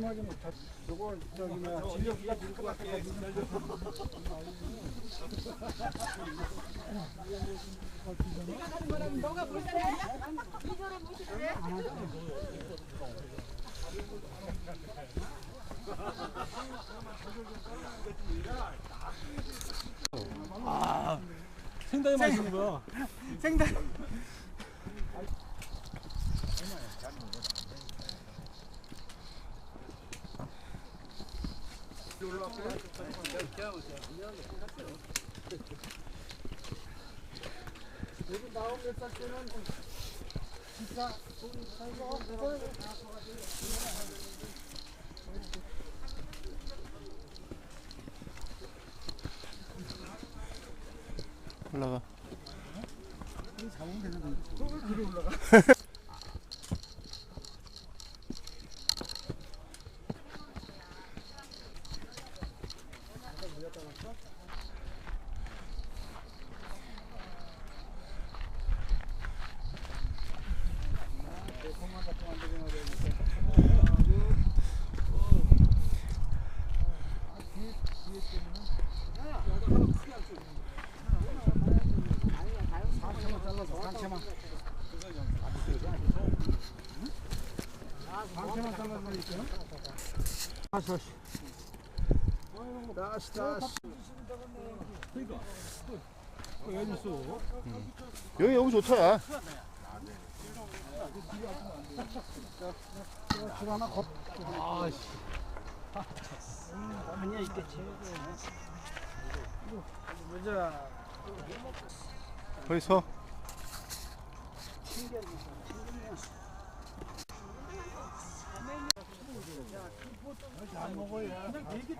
심하게 못하. 저거 저기 뭐야 진력이가 들것 같아가지고. 생당이 맛있는 거야. 생당. 여기 나온 몇살 때는 진짜 돈 살고 올라가. 잡으면 되는 또 그리 올라가. 상체만 잘라서 상체만. 상체만 잘라서 있죠. 여기 너무 좋다. 줄 하나 걷. 아, 씨. 아니야 있겠지. 보자. 거기 서. 안 먹어야.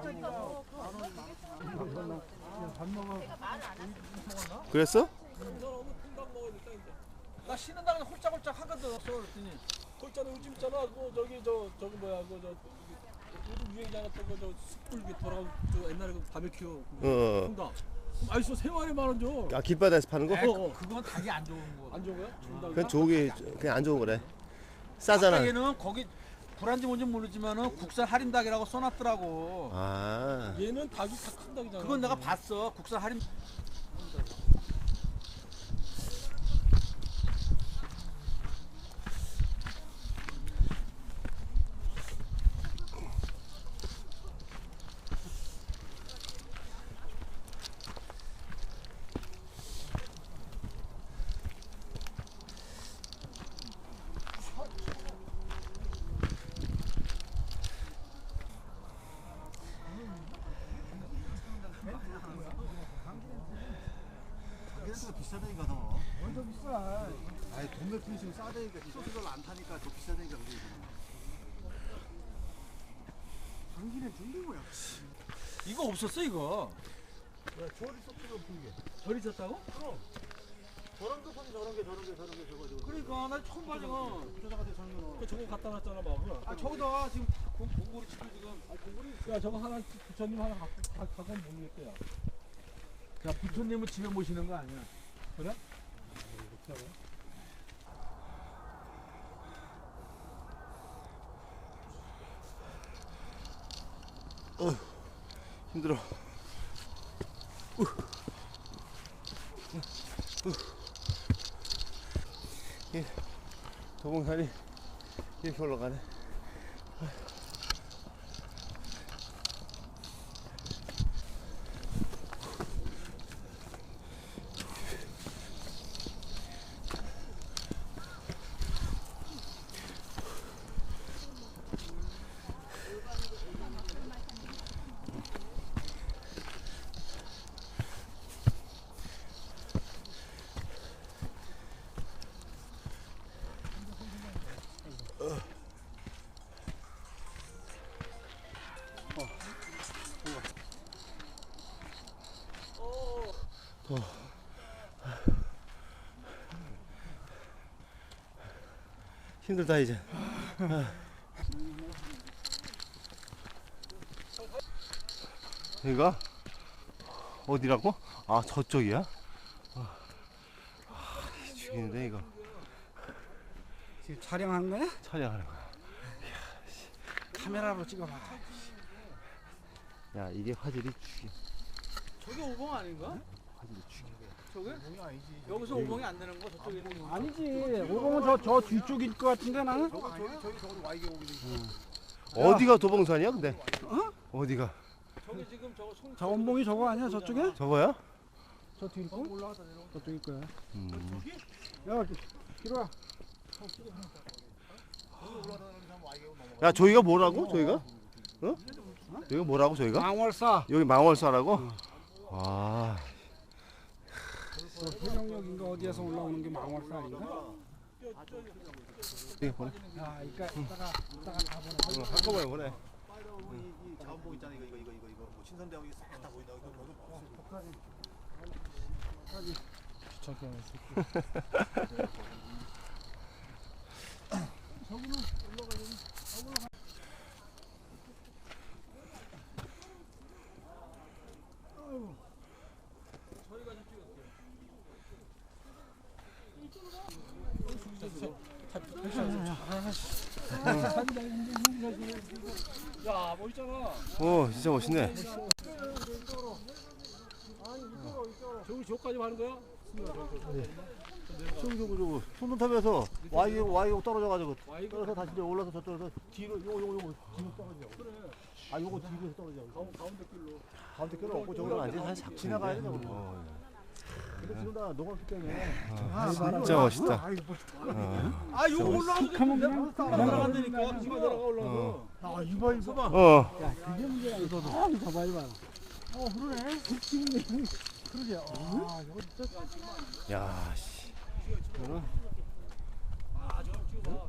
그냥. 그랬어? 나 쉬는 날은 홀짝홀짝 하거든. 그랬더니 홀짝은 요즘 있잖아. 그 저기 저 저기 뭐야 그저 요즘 유행이잖아. 또그저 숯불 게 돌아가고 저 옛날에 그 바베큐 어. 통닭. 세 마리 만원 줘. 아 길바닥에서 파는 거? 어, 어. 그건 닭이 안 좋은 거. 안 좋은 거야? 중닭. 그건 좋게 그냥 안 좋은 거래. 싸잖아. 얘는 거기 불안지 뭔지 모르지만은 국산 할인 닭이라고 써놨더라고. 아. 얘는 닭이 다 큰 닭이잖아. 그건 내가 봤어. 국산 할인. 비싸다니까 너. 먼저 비싸. 아니 동네 분이시면 싸다니까 소스를 안 타니까 더 비싸다니까 그게. 당신의 뭐야? 이거 없었어 이거. 야 조리 소스가 분게. 절 있었다고? 저런 거 손이 저런 게 저런 게 저런 게 저거 저거. 그러니까 나 처음 봐 지금. 부자한테 살면. 그 저거 갖다 놨잖아 막. 아 저기다 지금 다 공- 공고리 치고 지금. 야 저거 하나 부처님 하나 갖고 가- 갖고 모르겠대요. 야 부처님은 집에 모시는 거 아니야? 그래? 힘들어. 이 도봉산이 이렇게 올라가네. 힘들다 이제. 아. 여기가 어디라고? 아 저쪽이야? 아, 아, 죽이는데 이거 지금 촬영한 거야? 촬영하는 거야. 카메라로 찍어봐. 야 이게 화질이 죽여. 저게 오봉 아닌가? 화질이 죽여. 저게? 여기서 오봉이 안 되는 거 저쪽에 있는 거. 아니지. 오공은 저, 저 뒤쪽일 것 같은데 나는? 어디가 도봉산이야 근데? 어 디가? 저기 지금 저거 손저 원봉이 저거 아니야 저쪽에? 저거야? 저 뒤일 거? 저쪽일 거야. 음. 야, 기로야. 야 저희가 뭐라고? 저희가? 어? 여기가 뭐라고 저희가? 망월사. 여기 망월사라고? 아 해경역인가 어디에서 올라오는 게 망월사 아닌가? 이게 보내. 야, 이까 이따가 이따가 다 보내. 어, 한꺼번에 보내. 이 자원봉 있잖아. 이거 이거 이거 이거. 이거 뭐 신선대하고 싹다 보인다. 이거 뭐 야 멋있잖아. 오 진짜 멋있네. 저기 저까지 가는 거야? 저기 저기 저기 손도 타면서 와이 와이 떨어져가지고 와이가 떨어서 다시 이제 올라서 저쪽에서 뒤로 요거 요거 요거 뒤로 떨어져. 그래. 아 요거 뒤로 떨어져. 가운- 가운데 길로. 가운데 끌어 없고 저기로 앉아 한싹 지나가야 돼 지금 다 녹았기 때문에. 아, 진짜 멋있다. 어. 아 이거 올라가도 되는데? 올라간다니까. 지금 내려가 올라가서. 어. 아, 이봐 이봐. 어. 야, 그게 있어. 아, 이거 봐봐 이봐. 어, 그러네. 그러게. 아, 이거 진짜. 야 씨.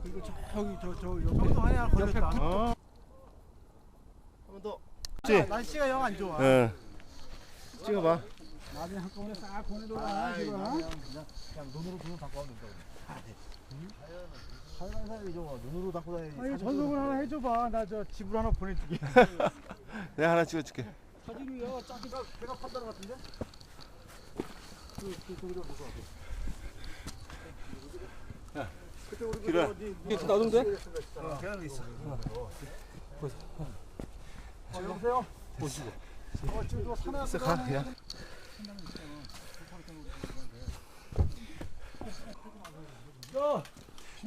그리고 저기 저저 옆에 하나 걸렸다. 어. 한번 더. 그렇지. 날씨가 영 안 좋아. 응. 찍어봐. 나중에 한꺼번에 싹 보내줘라 지금. 그냥 눈으로 눈을 닦고 하면 된다고 하얀 사람이 저거 눈으로 닦고 다니지 아니 전송을 하나 해줘봐. 나 저 집으로 하나 보내줄게. 내가 하나 찍어줄게. 사진이야. 짜 내가 내가 판단 같은데? 그때 우리 길어야. 이게 나던데? 계란이 있어 여보세요. 보시고. 어 지금 저 산에 있어 가 그냥. 야.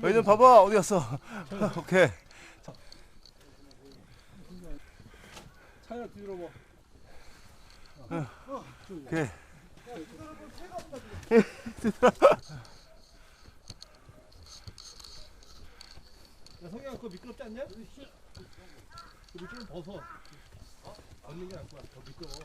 여기 좀 봐봐 어디 갔어? 오케이. 차이나 뒤로 봐. 오케이. 야 성현아 그거 미끄럽지 않냐? 그 미끄럼 벗어 어? 벗는 게 나을 거야 더 미끄러워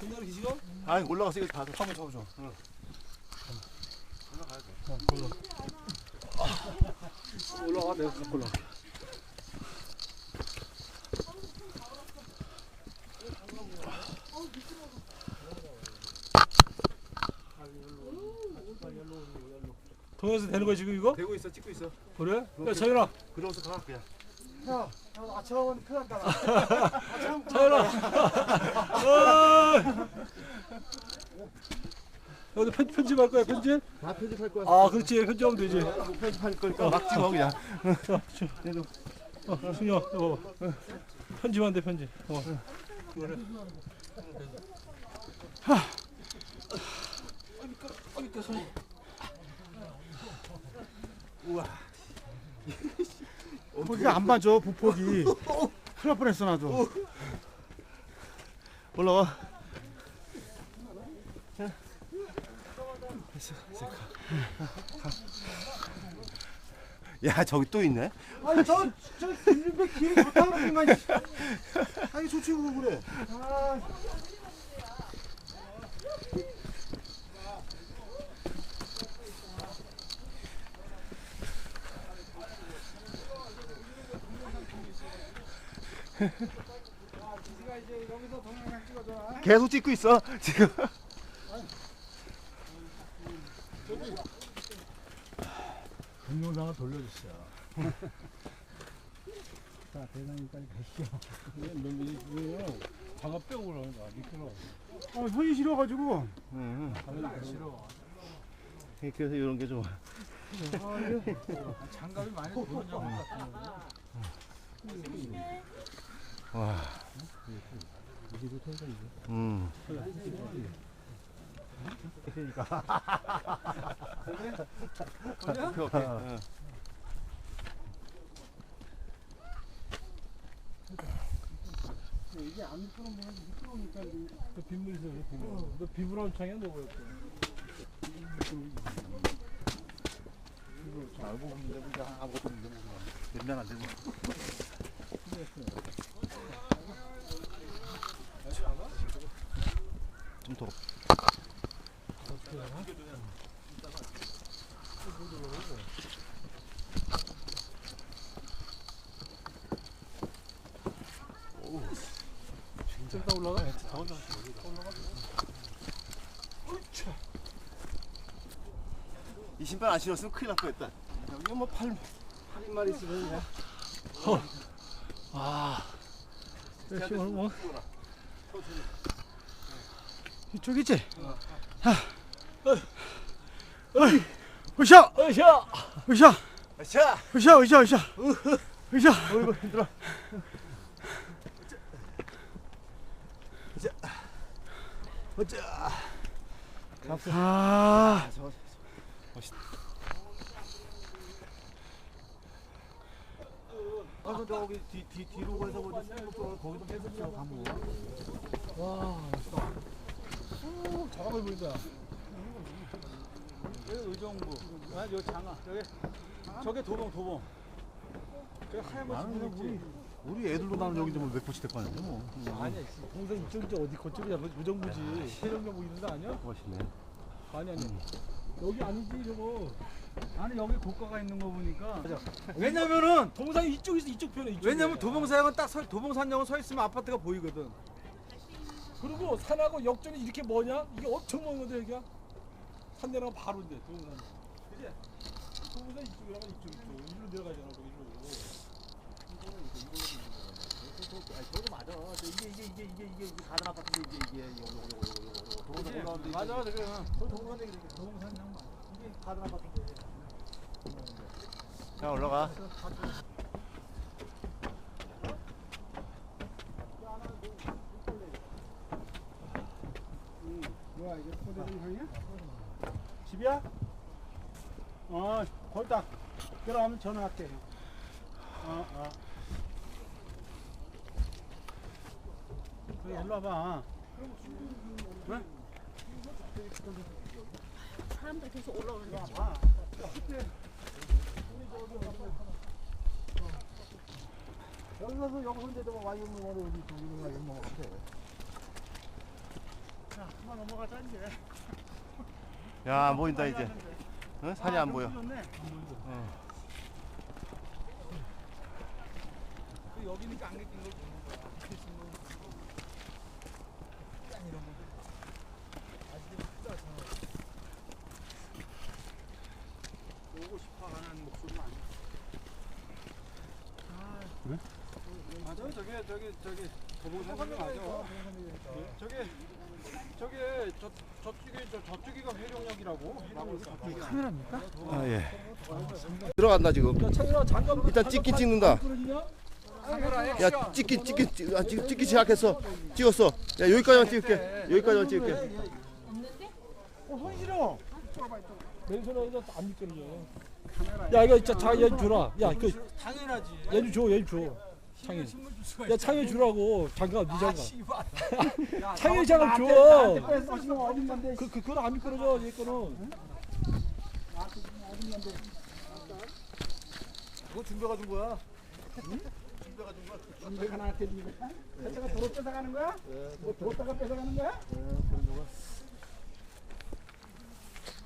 그냥 기시가? 아 올라가서 이거 다 한번 잡아줘 올라가 내가 올라. 동영상 되는 거야 지금 이거? 되고 있어 찍고 있어 그래? 야 차윤아, 그러고서 가 그냥. 야, 야 아침 하면 큰일 났다. 어이. 여기 편, 편집할 거야 편집? 다 편집할 거야. 아 그렇지 편집하면 되지. 뭐 편집할 거니까 막 찍어 그냥. 어, 승영, 이거 봐봐. 편집한대 편집. 어. 그래. 부폭이 가 안 맞아 부폭이. 큰일 날 뻔했어 나도. 올라와. 야 저기 또 있네. 아니 저저 일배 길이 좋다 그러더만. 아니 좋지 그거 그래 아, 지가 이제 여기서 동영상 찍어줘라. 계속 찍고 있어 지금. 동영상을 돌려주세요 야, 대장님까지 가시죠. 왜요? 장갑 빼고 그러는 거야 미끄러 어, 손이 싫어가지고. 응. 안 싫어 그래서 이런 게 좋아. 장갑이 많이 도는 적 같은 와. 음. 오케이, 오케이. 응. 이게 안 미끄러면 미끄러우니까. 그 빗물 있어 빗물 너 비브라운 너 뭐였어 알고 보는데 우리가 아무것도 없는데 몇년 안 되고. 좀 더. 좀더 올라가 이 신발 안 신었으면 큰일 날 뻔했다. 여기 뭐 팔, 팔만 있으면 그냥. 역시 오늘 뭐. 이쪽이지? 자. 어이. 으쌰! 으쌰 으쌰! 자, 으쌰! 으쌰! 으쌰! 으쌰! 어이구 힘들어. 어짜. 아, 가서 저기 뒤, 뒤, 뒤로 가서? 거기도 뺏었죠, 가면. 장갑을 보인다. 여기 의정부. 아 여기 장아 여기 저게 도봉 도봉. 저기 하얀 거 나는 우리, 있지. 우리 애들도 나는 여기 좀 맥포치 될거 아니야, 뭐. 아니야 동생 이쪽이지 어디 그쪽이야 무정부지. 해령령 뭐 이런 데 아니야? 멋있네. 아니 아니. 여기 아니지 저거. 아니 여기 고가가 있는 거 보니까. 왜냐면은 동상이 이쪽 있어 이쪽 편에 이쪽. 왜냐면 도봉사역은 딱 서, 도봉산역은 서 있으면 아파트가 보이거든 그리고 산하고 역전이 이렇게 뭐냐? 이게 엄청 먼 건데 여기가 산 내려가 바로인데 동산. 그지? 동산 이쪽이라면 이쪽 이쪽 일로 내려가잖아 그 일로. 저거 맞아. 이게, 이게, 이게, 이게, 이게, 이게 가든 아파트인데 이게, 이게, 요거, 요거, 요거, 요거, 요거. 동산 올라오는데. 맞아 그래 저 동산 얘기 동산 양반. 이게 가든 아파트인데. 자, 올라가. 뭐야, 이게 포대전 형이야? 집이야? 어, 거기 다 그럼 전화할게. 어, 어. 여기 일로 와봐. 사람들 계속 올라오는데 와. 여기 가서 여기 혼자도 와이 뭐 어디 저기로 가뭐 같아. 자, 그만 넘어가자, 이제. 야, 안 보인다 이제. 어? 산이 안 보여. 좋네. 여기니까 안개 낀걸 보는 거야 오고 싶어 하는 목소리는 아니야. 맞아 저게 저기 저기 도봉산역 맞아 저게 저게 저 저쪽에 저 저쪽이가 회룡역이라고 카메라입니까? 아, 예. 들어간다 지금. 야. 일단 찍긴 찍는다. 야, 찍긴 찍긴 찍, 아, 찍, 찍기 시작했어. 찍었어. 야, 여기까지만 찍을게. 여기까지만 찍을게. 어, 손 싫어. 맨손에 안 미끄러져. 야 이거 진짜 자얘 줘라. 야 그 당연하지 얘 줘, 얘 줘. 창현. 야 창현 주라고 장갑 네아 장갑. 창현 장갑 줘. 그, 그, 그건 안 미끄러져, 얘 거는. 그거 준비가 준 거야. 내가 나한테 주는 거야? 내가 도로 뺏어가는 거야? 뭐 도로다가 뺏어가는 거야?